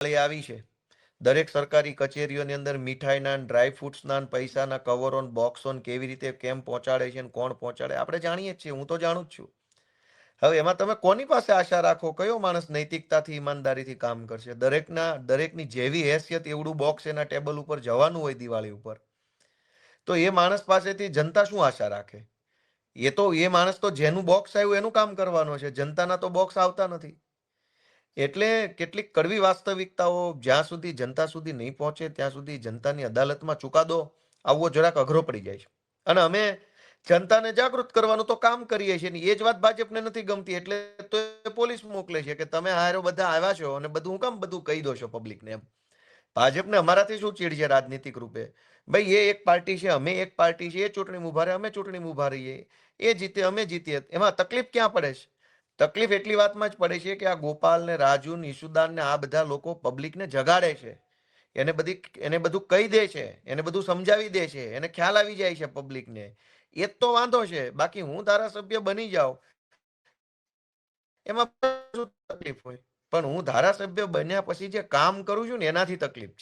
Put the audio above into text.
આવી છે. દરેક સરકારી કચેરીઓની અંદર મીઠાઈના, ડ્રાય ફ્રૂટ્સના, પૈસાના કવરો બોક્સો કેવી રીતે, કેમ પહોંચાડે છે કોણ પહોંચાડે, આપણે જાણીએ છીએ, હું તો જાણું જ છું. હવે એમાં તમે કોની પાસે આશા રાખો? કયો માણસ નૈતિકતાથી, ઈમાનદારીથી કામ કરશે? દરેકના, દરેકની જેવી હેસિયત એવડું બોક્સ એના ટેબલ ઉપર જવાનું હોય દિવાળી ઉપર. તો એ માણસ પાસેથી જનતા શું આશા રાખે? એ તો, એ માણસ તો જેનું બોક્સ આવ્યું એનું કામ કરવાનું છે. જનતાના તો બોક્સ આવતા નથી. એટલે કેટલીક કડવી વાસ્તવિકતાઓ જ્યાં સુધી જનતા સુધી નહીં પહોંચે, ત્યાં સુધી જનતાની અદાલતમાં ચુકાદો આવવો જરાક અઘરો પડી જાય છે. અને અમે જનતાને જાગૃત કરવાનું તો કામ કરીએ છીએ ને, એ જ વાત ભાજપને નથી ગમતી. એટલે તો પોલીસ મોકલે છે કે તમે હારો બધા આવ્યા છો અને બધું હું કામ બધું કહી દો છો પબ્લિકને એમ. ભાજપને અમારાથી શું ચીડ છે રાજનીતિક રૂપે? ભાઈ, એ એક પાર્ટી છે, અમે એક પાર્ટી છે, એ ચૂંટણી ઊભા રહે અમે ચૂંટણી ઊભા રહીએ એ જીતે, અમે જીતીએ. એમાં તકલીફ ક્યાં પડે છે? તકલીફ એટલી વાતમાં જ પડે છે કે આ ગોપાલ ને રાજુ ને ઈશુદાન ને આ બધા લોકો પબ્લિકને જગાડે છે. એને બધી એને બધું કહી દે છે, એને બધું સમજાવી દે છે, એને ખ્યાલ આવી જાય છે પબ્લિકને એ તો વાંધો છે. બાકી હું ધારાસભ્ય બની જાઉં, એમાં તકલીફ હોય? પણ હું ધારાસભ્ય બન્યા પછી જે કામ કરું છું ને એનાથી તકલીફ છે.